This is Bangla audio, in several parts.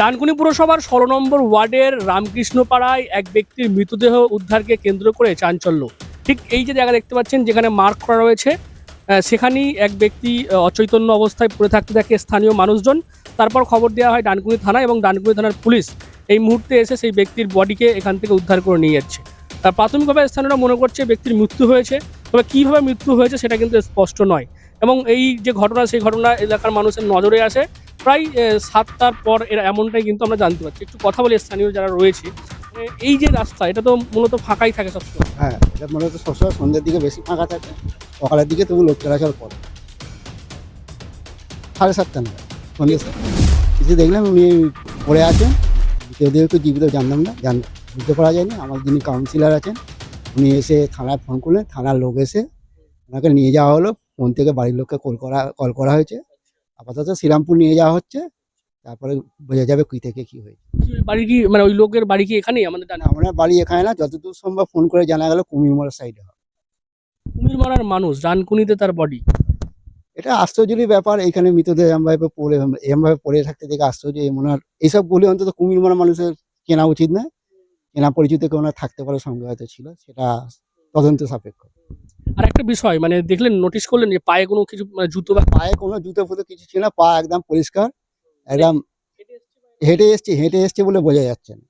ডানকুনি পুরসভার ষোলো নম্বর ওয়ার্ডের রামকৃষ্ণপাড়ায় এক ব্যক্তির মৃতদেহ উদ্ধারকে কেন্দ্র করে চাঞ্চল্য। ঠিক এই যে জায়গা দেখতে পাচ্ছেন, যেখানে মার্ক করা রয়েছে সেখানেই এক ব্যক্তি অচৈতন্য অবস্থায় পড়ে থাকতে থাকে স্থানীয় মানুষজন। তারপর খবর দেওয়া হয় ডানকুনি থানা এবং ডানকুনি থানার পুলিশ এই মুহূর্তে এসে সেই ব্যক্তির বডিকে এখান থেকে উদ্ধার করে নিয়ে যাচ্ছে। প্রাথমিকভাবে স্থানীয়রা মনে করছে ব্যক্তির মৃত্যু হয়েছে, তবে কীভাবে মৃত্যু হয়েছে সেটা কিন্তু স্পষ্ট নয়। এবং এই যে ঘটনা, সেই ঘটনা এলাকার মানুষের নজরে আসে। প্রায় সাতটার পর এরা এমনটাই কিন্তু আমরা জানতে পারছি। একটু কথা বলি স্থানীয় যারা রয়েছে। এই যে রাস্তা, এটা তো মূলত ফাঁকাই থাকে সবসময়। হ্যাঁ এটা হচ্ছে সবসময় সন্ধ্যের দিকে বেশি ফাঁকা থাকে। সকালের দিকে তবু লোক চলাচল করে। সাড়ে সাতটা নাগাদ, সন্ধ্যে দেখলাম উনি পড়ে আছেন একটু জীবিত, জানতাম না, জান, বুঝতে পারা যায়নি আমার যিনি কাউন্সিলর আছেন, উনি এসে থানায় ফোন করলেন। থানার লোক এসে ওনাকে নিয়ে যাওয়া হলো। ফোন থেকে বাড়ির লোককে কল করা কল করা হয়েছে। আপাতত শ্রীরামপুর নিয়ে যাওয়া হচ্ছে তারপরে বোঝা যাবে কী থেকে কি হয়েছে। বাড়ি কি মানে ওই লোকের বাড়ি কি এখানেই আমাদের আমরা বাড়ি এখানে না যতদূর সম্ভব ফোন করে জানা গেল কুমিরমার সাইডে কুমির মারার মানুষ রানকুনিতে তার বডি এটা আশ্চর্যেরই ব্যাপার এখানে মৃতদেহ এমভাবে পড়ে এমভাবে পড়ে থাকতে দেখে আশ্চর্য এমন আর এইসব বলে অন্তত কুমির মারা মানুষের কেনা উচিত নয়। কেনা পরিচিত কেউ না থাকতে পারে সঙ্গে হয়তো ছিল সেটা তদন্ত সাপেক্ষ। আর একটা বিষয় মানে দেখলেন নোটিশ করলেন যে পায়ে কোনো কিছু মানে জুতো বা পায়ে কোনো জুতো ফুতো কিছু ছিল না পা একদম পরিষ্কার একদম হেঁটে এসছে হেঁটে এসছে বলে বোঝা যাচ্ছে না।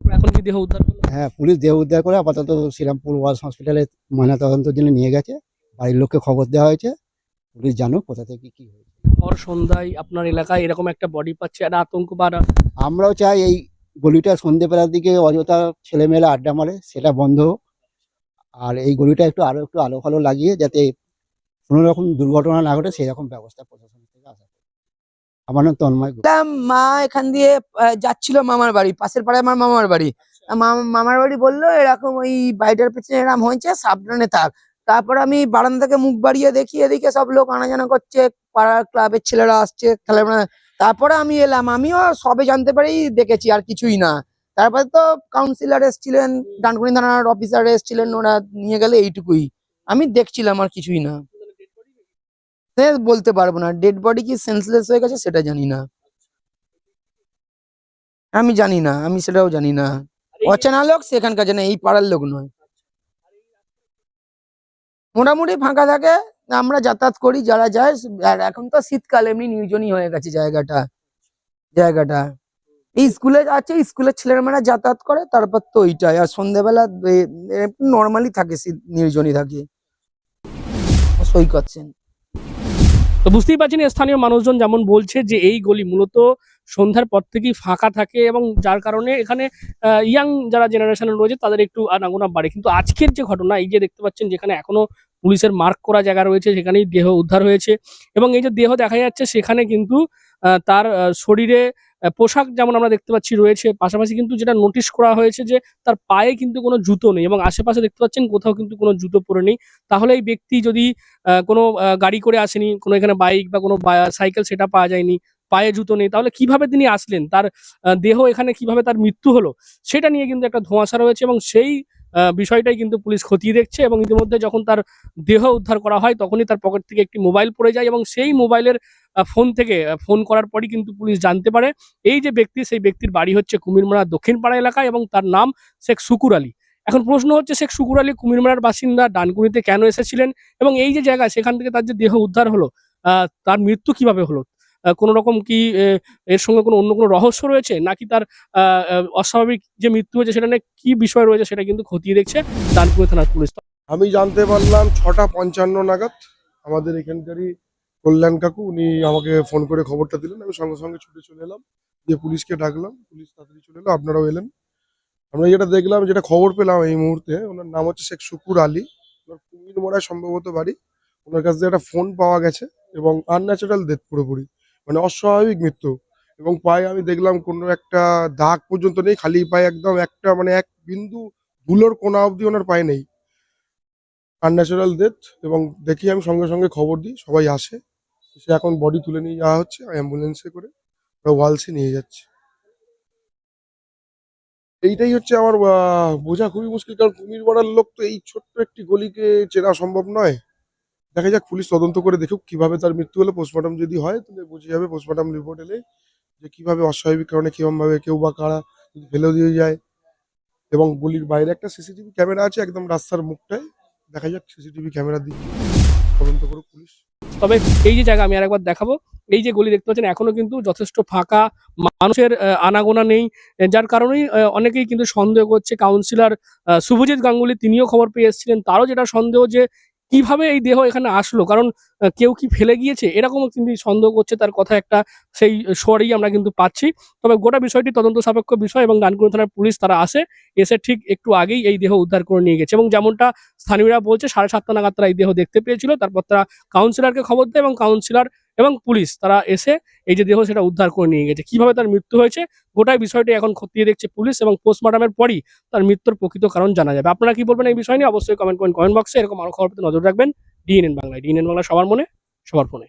এখন কি দেহ উদ্ধার হ্যাঁ পুলিশ দেহ উদ্ধার করে আপাতত শ্রীরামপুর ওয়ার্লস হসপিটালে ময়নাতদন্তের জন্য নিয়ে গেছে বাড়ির লোককে খবর দেওয়া হয়েছে পুলিশ জানুক কোথা থেকে কি হয়েছে। ভর সন্ধ্যায় আপনার এলাকায় এরকম একটা বডি পাচ্ছে একটা আতঙ্ক বা আমরাও চাই এই গলিটা সন্ধেবেলার দিকে অযথা ছেলেমেয়েরা আড্ডা মারে সেটা বন্ধ হোক। আর এই গলিটা একটু আরও একটু আলো ফালো লাগিয়ে যাতে কোনো রকম দুর্ঘটনা না ঘটে সেই রকম ব্যবস্থা প্রশাসন থেকে আসা আমার নাম তন্ময় মা এখান দিয়ে যাচ্ছিল মামার বাড়ি পাশের পাড়ায় আমার মামার বাড়ি। মামার বাড়ি বলল এরকম ওই বাড়িটার পেছনে এরকম হয়েছে সাবধানে থাক। তারপর আমি বারান্দা থেকে মুখ বাড়িয়ে দেখি এদিকে সব লোক আনাজানা করছে পাড়ার ক্লাবের ছেলেরা আসছে খেলা তারপরে আমি এলাম আমিও সবে জানতে পারি দেখেছি আর কিছুই না। তারপরে তো কাউন্সিলর এসছিলেন ডানকুনি থানার অফিসার এসছিলেন ওরা নিয়ে গেলে এইটুকুই। আমি দেখছিলাম আর কিছুই না। সে বলতে পারব না ডেড বডি কি সেন্সলেস হয়ে গেছে সেটা জানি না। আমি জানি না আমি সেটাও জানি না। অচেনা লোক সেখানকার জানে এই পাড়ার লোক নয়। মোটামুটি ফাঁকা থাকে আমরা যাতায়াত করি যারা যায় আর এখন তো শীতকাল এমনি নির্জনই হয়ে গেছে জায়গাটা। জায়গাটা। এই স্কুলে আছে স্কুলের ছেলেমেয়েরা যাতায়াত করে, তারপর তো ওইটাই। আর সন্ধ্যেবেলা নর্মালি থাকে নির্জনই থাকে। সই করছেন। তো বুঝতেই পারছেন, স্থানীয় মানুষজন যেমন বলছে যে এই গলি মূলত সন্ধ্যার পর থেকেই ফাঁকা থাকে এবং যার কারণে এখানে ইয়াং যারা জেনারেশন রয়েছে, তাদের একটু আনাগোনা বাড়ে। কিন্তু আজকের যে ঘটনা, এই যে দেখতে পাচ্ছেন যেখানে এখনও পুলিশের মার্ক করা জায়গা রয়েছে, সেখানেই দেহ উদ্ধার হয়েছে। এবং এই যে দেহ দেখা যাচ্ছে, সেখানে কিন্তু তার শরীরে পোশাক যেমন আমরা দেখতে পাচ্ছি রয়েছে, পাশাপাশি কিন্তু যেটা নোটিশ করা হয়েছে যে তার পায়ে কিন্তু কোনো জুতো নেই এবং আশেপাশে দেখতে পাচ্ছেন কোথাও কিন্তু কোনো জুতো পরে নেই। তাহলে এই ব্যক্তি যদি কোনো গাড়ি করে আসেনি, কোনো এখানে বাইক বা কোনো সাইকেল সেটা পাওয়া যায়নি, পায়ে জুতো নেই, তাহলে কীভাবে তিনি আসলেন? তার দেহ এখানে কীভাবে তার মৃত্যু হলো? সেটা নিয়ে কিন্তু একটা ধোঁয়াশা রয়েছে এবং সেই বিষয়টাই কিন্তু পুলিশ খতিয়ে দেখছে এবং ইতিমধ্যে যখন তার দেহ উদ্ধার করা হয়, তখনই তার পকেট থেকে একটি মোবাইল পড়ে যায় এবং সেই মোবাইলের ফোন থেকে ফোন করার পরই কিন্তু পুলিশ জানতে পারে। এই যে ব্যক্তি, সেই ব্যক্তির বাড়ি হচ্ছে কুমিরমারা দক্ষিণপাড়া এলাকায় এবং তার নাম শেখ শুকুর আলী। এখন প্রশ্ন হচ্ছে, শেখ শুকুর আলী কুমিরমারার বাসিন্দা ডানকুনিতে কেন এসেছিলেন এবং এই যে জায়গা, সেখান থেকে তার যে দেহ উদ্ধার হলো তার মৃত্যু কীভাবে হলো? কোনো রকম কি এর সঙ্গে কোনো অন্য কোনো রহস্য রয়েছে? নাকি তার অস্বাভাবিক যে মৃত্যু হয়েছে সেটা নিয়ে কি বিষয় রয়েছে সেটা কিন্তু খতিয়ে দেখছে ডানকুনি থানার পুলিশ আমি জানতে পারলাম ছটা পঞ্চান্ন নাগাদ আমাদের এখানকারই কল্যাণ কাকু, উনি আমাকে ফোন করে খবরটা দিলেন। আমি সঙ্গে সঙ্গে ছুটে চলে এলাম, দিয়ে পুলিশকে ডাকলাম। পুলিশ তাড়াতাড়ি চলে এলো, আপনারাও এলেন। আমরা যেটা দেখলাম, যেটা খবর পেলাম এই মুহূর্তে, ওনার নাম হচ্ছে শেখ শুকুর আলী। ওনার কুমির মোড়ায় সম্ভবত বাড়ি। ওনার কাছ থেকে একটা ফোন পাওয়া গেছে, এবং আনন্যাচারাল ডেথ পুরোপুরি মানে অস্বাভাবিক মৃত্যু। এবং পায়ে আমি দেখলাম কোনো একটা দাগ পর্যন্ত নেই, খালি পায়ে একদম একটা মানে এক বিন্দু ধুলোর কোনা অবধি ওনার পায়ে নেই। আনন্যাচারাল ডেথ এবং দেখি আমি সঙ্গে সঙ্গে খবর দিই, সবাই আসে। সে এখন বডি তুলে নিয়ে যাওয়া হচ্ছে অ্যাম্বুলেন্সে করে ওরা ওয়ালসে নিয়ে যাচ্ছে। এইটাই হচ্ছে আমার বোঝা খুবই মুশকিল, কারণ কুমির মারার লোক তো এই ছোট্ট একটি গলিকে চেনা সম্ভব নয়। দেখা যাক, পুলিশ তদন্ত করে দেখুক কীভাবে তার মৃত্যু হলো। পোস্টমর্টম যদি হয়, তাহলে বুঝে যাবে পোস্টমর্টম রিপোর্ট এলে যে কীভাবে অস্বাভাবিক কারণে কিরমভাবে কেউ বা কারা ফেলেও দিয়ে যায়। এবং গুলির বাইরে একটা সিসিটিভি ক্যামেরা আছে একদম রাস্তার মুখটায়। দেখা যাক সিসিটিভি ক্যামেরা দিয়ে তদন্ত করুক পুলিশ। তবে এই যে জায়গা আমি আরেকবার দেখাবো, এই যে গলি দেখতে পাচ্ছেন, এখনও কিন্তু যথেষ্ট ফাঁকা, মানুষের আনাগোনা নেই। যার কারণেই অনেকেই কিন্তু সন্দেহ করছে। কাউন্সিলর শুভজিৎ গাঙ্গুলি, তিনিও খবর পেয়ে এসেছিলেন। তারও যেটা সন্দেহ যে কীভাবে এই দেহ এখানে আসলো? কারণ কেউ কি ফেলে গিয়েছে? এরকমও কিন্তু সন্দেহ করছে তার কথা একটা সেই স্বরেই আমরা কিন্তু পাচ্ছি। তবে গোটা বিষয়টি তদন্ত সাপেক্ষ বিষয় এবং ডানকুনি থানার পুলিশ তারা আসে, এসে ঠিক একটু আগেই এই দেহ উদ্ধার করে নিয়ে গেছে। এবং যেমনটা স্থানীয়রা বলছে, সাড়ে সাতটা নাগাদ তারা এই দেহ দেখতে পেয়েছিল। তারপর তারা কাউন্সিলরকে খবর দেয় এবং কাউন্সিলর এবং পুলিশ, তারা এসে এই যে দেহ সেটা উদ্ধার করে নিয়ে গেছে। কীভাবে তার মৃত্যু হয়েছে, গোটাই বিষয়টি এখন খতিয়ে দেখছে পুলিশ এবং পোস্টমর্টমের পরই তার মৃত্যুর প্রকৃত কারণ জানা যাবে। আপনারা কি বলবেন এই বিষয় নিয়ে? অবশ্যই কমেন্ট করেন কমেন্ট বক্সে এরকম আরও খবর পেতে নজর রাখবেন। ডিএনএন বাংলায় ডিএনএন বাংলা সবার মনে, সবার ফোনে।